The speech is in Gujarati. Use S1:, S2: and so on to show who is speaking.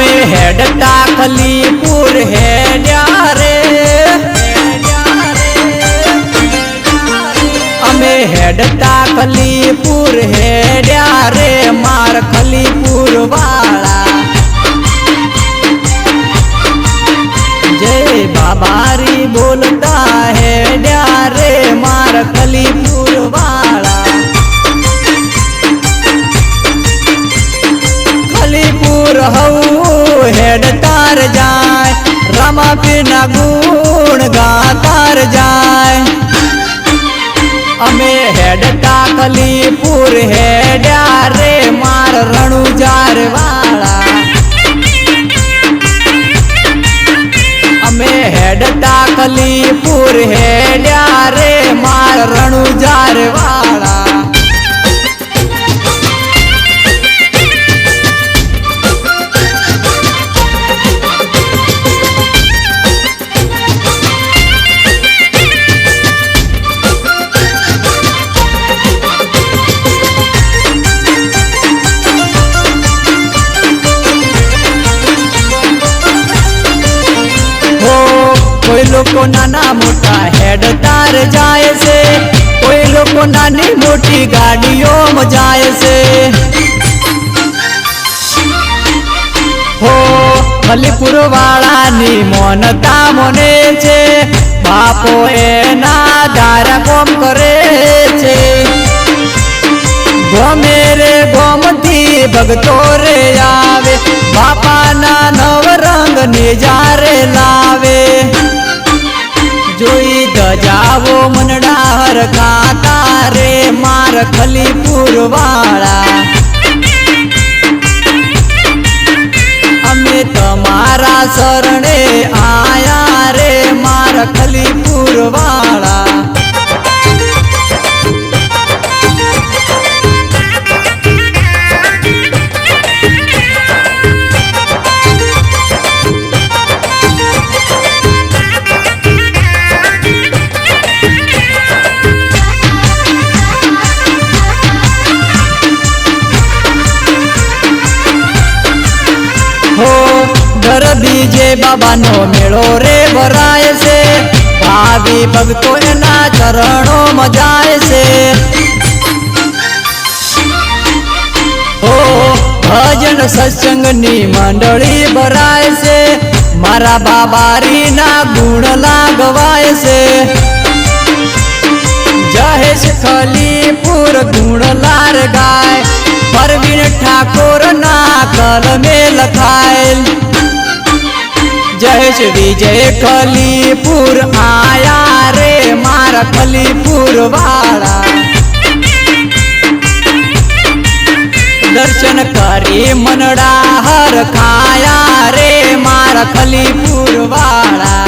S1: હેડતા ખલીપુર હેડ્યા રે. અમે હેડતા ખલીપુર હેડ્યા રે, માર ખલીપુર વાળા. જય બાબારી બોલતા હેડ્યા રે, માર ખલીપુર રામાપીરના ગુણ ગાતાર જાય. અમે હેડ કાકલી પૂર હેડ્યા રે માર રણુજાર વાળા. અમે હેડ કાકલી પૂર હેડ્યા રે માર રણુજાર વાળા. લોકો નાના મોટા હેડ તાર જાય છે. કોઈ લોકો નાની મોટી ગાડીઓમાં જાય છે. હો ખલીપુર વાળાની મોનતા મને છે. બાપો એના દારા કોમ કરે છે. ગમે રે ગોમથી ભગતો રે આવે. બાપાના નવ રંગ નિજારે ખલીપુર વાળા અમે તમારા શરણે ઘર બીજે બાબાનો મેળો રે ભરાય છે. ભાવી ભક્તો એના ચરણો મજાય છે. હો, ભજન સત્સંગની મંડળી ભરાય છે. મારા બાબારીના ગુણ લાગવાય છે. જહેશ ખલીપુર ગુણ લાર ગાય પરવીન ઠાકોર ના કલમે લખાયેલ જયેશ વિજય ખલીપુર, આયા રે મારા ખલીપુર વાળા. દર્શન કરી મનડા હર ખાયા રે મારા ખલીપુર વાળા.